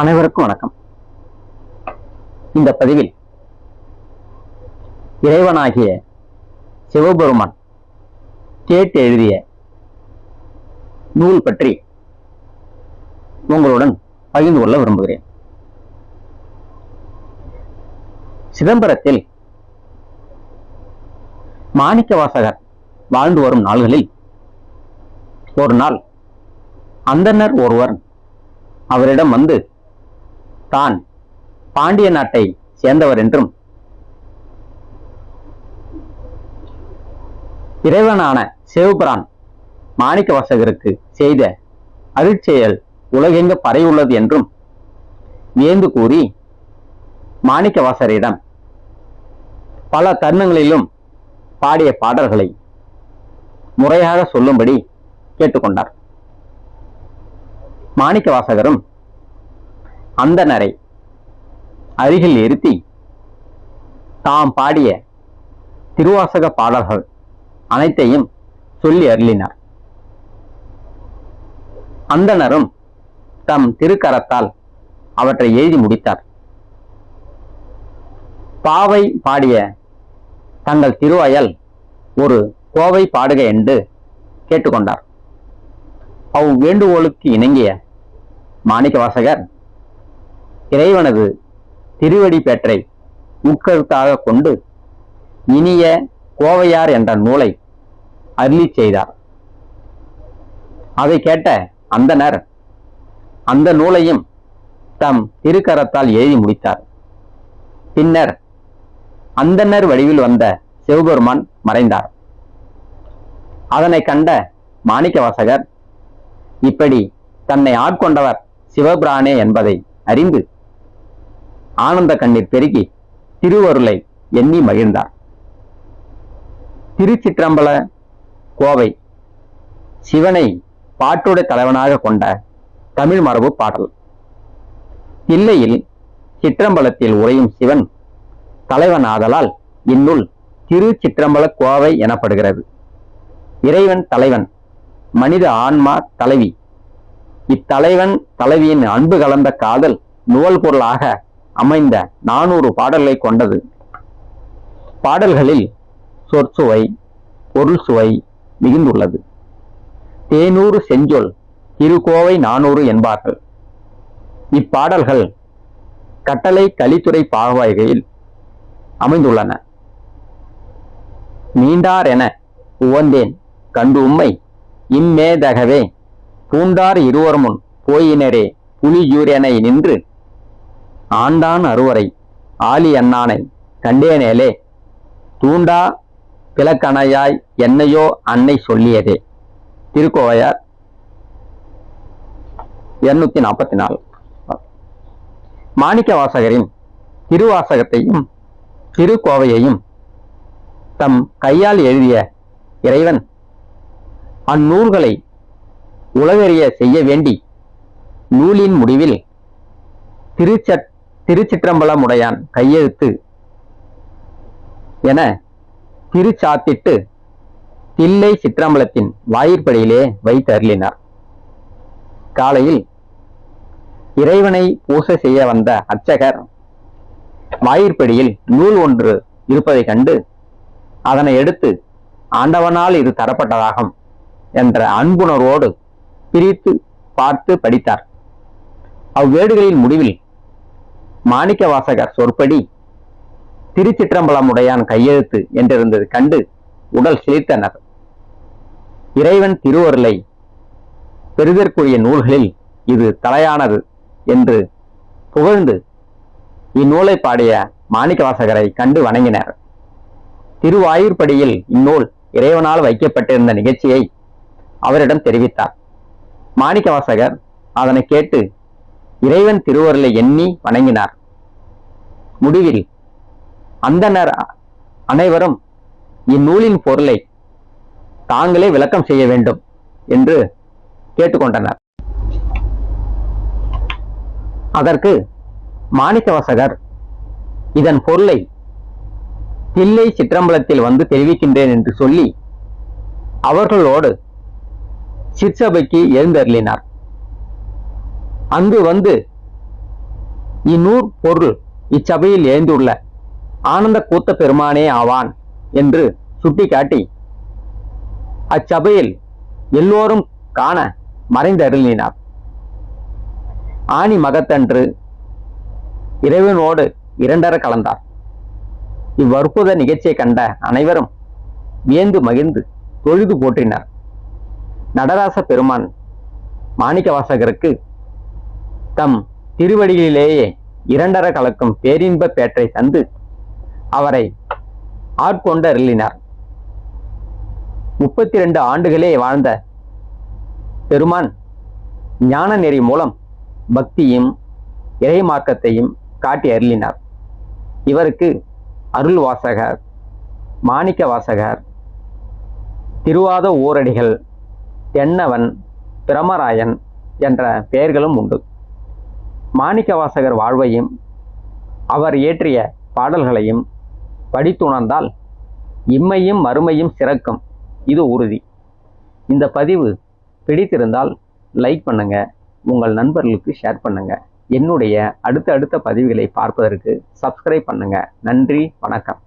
அனைவருக்கும் வணக்கம். இந்த பதிவில் இறைவனாகிய சிவபெருமான் கேட்டு எழுதிய நூல் பற்றி உங்களுடன் பகிர்ந்து கொள்ள விரும்புகிறேன். சிதம்பரத்தில் மாணிக்க வாசகர் வாழ்ந்து வரும் நாள்களில் ஒரு நாள் அந்தனர் ஒருவர் அவரிடம் வந்து தான் பாண்டிய நாட்டை சேர்ந்தவர் என்றும். இறைவனான சிவபிரான் மாணிக்க வாசகருக்கு செய்த அருட்செயல் உலகெங்க பறையுள்ளது என்றும் வியந்து கூறி மாணிக்க வாசரிடம் பல தருணங்களிலும் பாடிய பாடல்களை முறையாக சொல்லும்படி கேட்டுக்கொண்டார். மாணிக்க வாசகரும் அந்தணரை அருகில் இருத்தி தாம் பாடிய திருவாசக பாடல்கள் அனைத்தையும் சொல்லி அருளினார். அந்தணரும் தம் திருக்கரத்தால் அவற்றை எழுதி முடித்தார். பாவை பாடிய தங்கள் திருவயல் ஒரு கோவை பாடுக என்று கேட்டுக்கொண்டார். அவ் வேண்டுகோளுக்கு இணங்கிய மாணிக்க வாசகர் இறைவனது திருவடி பெற்றை உட்கருத்தாக கொண்டு இனிய கோவையார் என்ற நூலை அருளி செய்தார். அதை கேட்ட அந்தனர் அந்த நூலையும் தம் திருக்கரத்தால் எழுதி முடித்தார். பின்னர் அந்தனர் வடிவில் வந்த சிவபெருமான் மறைந்தார். அதனை கண்ட மாணிக்கவாசகர் இப்படி தன்னை ஆட்கொண்டவர் சிவபிரானே என்பதை அறிந்து ஆனந்த கண்ணீர் பெருகி திருவருளை எண்ணி மகிழ்ந்தார். திருச்சிற்றம்பல கோவை சிவனை பாட்டுடை தலைவனாக கொண்ட தமிழ் மரபு பாடல். இல்லையில் சிற்றம்பலத்தில் உறையும் சிவன் தலைவன் ஆதலால் இந்நூல் திரு சிற்றம்பல கோவை எனப்படுகிறது. இறைவன் தலைவன் மனித ஆன்மா தலைவி. இத்தலைவன் தலைவியின் அன்பு கலந்த காதல் நுவல் பொருளாக அமைந்த நானூறு பாடல்களை கொண்டது. பாடல்களில் சொற்சுவை பொருள் சுவை மிகுந்துள்ளது. தேனூறு செஞ்சொல் திருக்கோவை நானூறு என்பார்கள். இப்பாடல்கள் கட்டளை கலித்துறை பாகவாய்கையில் அமைந்துள்ளன. மீண்டார் என உவந்தேன் கண்டு உம்மை இம்மேதகவே பூண்டார் இருவர் முன் போயினரே புலியூரெனை நின்று ஆண்டான் அறுவரை. ஆலி அண்ணானை கண்டேனேலே. தூண்டா பிளக்கணையாய் என்னையோ அன்னை சொல்லியதே. திருக்கோவையார் இருநூத்தி நாற்பத்தி நாலு மாணிக்க வாசகரின் திருவாசகத்தையும் திருக்கோவையையும் தம் கையால் எழுதிய இறைவன் அந்நூல்களை உலகறிய செய்ய வேண்டி நூலின் முடிவில் திருச்சட் திருச்சிற்றம்பலமுடையான் கையெழுத்து. என திருச்சாத்திட்டு தில்லை சிற்றம்பலத்தின் வாயிற்படியிலே வைத்து அருளினார். காலையில் இறைவனை பூசை செய்ய வந்த அர்ச்சகர் வாயிற்படியில் நூல் ஒன்று இருப்பதை கண்டு அதனை எடுத்து ஆண்டவனால் இது தரப்பட்டதாகும் என்ற அன்புணர்வோடு பிரித்து பார்த்து படித்தார். அவ்வேடுகளின் முடிவில் மாணிக்க வாசகர் சொற்படி திருச்சிற்றம்பலமுடையான் கையெழுத்து என்றிருந்தது கண்டு உடல் சிரித்தனர் இறைவன் திருவருளை பெறுதற்குரிய நூல்களில் இது தலையானது என்று புகழ்ந்து இந்நூலை பாடிய மாணிக்கவாசகரை கண்டு வணங்கினர். திருவாயூர்படியில் இந்நூல் இறைவனால் வைக்கப்பட்டிருந்த நிகழ்ச்சியை அவரிடம் தெரிவித்தார். மாணிக்கவாசகர் அதனை கேட்டு இறைவன் திருவருளை எண்ணி வணங்கினார். முடிவில் அந்தனர் அனைவரும் இந்நூலின் பொருளை தாங்களே விளக்கம் செய்ய வேண்டும் என்று கேட்டுக்கொண்டனர். அதற்கு மாணிக்கவாசகர் இதன் பொருளை தில்லை சிற்றம்பலத்தில் வந்து தெரிவிக்கின்றேன் என்று சொல்லி அவர்களோடு சிற்சபைக்கு எழுந்தருளினார். அங்கு வந்து இந்நூற் பொருள் இச்சபையில் ஏந்துள்ள ஆனந்த கூத்த பெருமானே ஆவான் என்று சுட்டிக்காட்டி அச்சபையில் எல்லோரும் காண மறைந்தருளினார். ஆணி மகத்தன்று இறைவனோடு இரண்டர கலந்தார். இவ்வற்புத நிகழ்ச்சியை கண்ட அனைவரும் வியந்து மகிழ்ந்து தொழுது போற்றினார். நடராச பெருமான் மாணிக்கவாசகருக்கு தம் திருவடிகளிலேயே இரண்டர கலக்கும் பேரின்ப பேற்றை தந்து அவரை ஆட்கொண்டு அருளினார். முப்பத்தி ரெண்டு ஆண்டுகளே வாழ்ந்த பெருமான் ஞான நெறி மூலம் பக்தியும் இறை மார்க்கத்தையும் காட்டி அருளினார். இவருக்கு அருள் வாசகர் மாணிக்க வாசகர் திருவாத ஊரடிகள் தென்னவன் பிரமராயன் என்ற பெயர்களும் உண்டு. மாணிக்க வாசகர் வாழ்வையும் அவர் இயற்றிய பாடல்களையும் படித்துணர்ந்தால் இம்மையும் மறுமையும் சிறக்கும். இது உறுதி. இந்த பதிவு பிடித்திருந்தால் லைக் பண்ணுங்க உங்கள் நண்பர்களுக்கு ஷேர் பண்ணுங்க. என்னுடைய அடுத்த அடுத்த பதிவுகளை பார்ப்பதற்கு சப்ஸ்கிரைப் பண்ணுங்க. நன்றி வணக்கம்.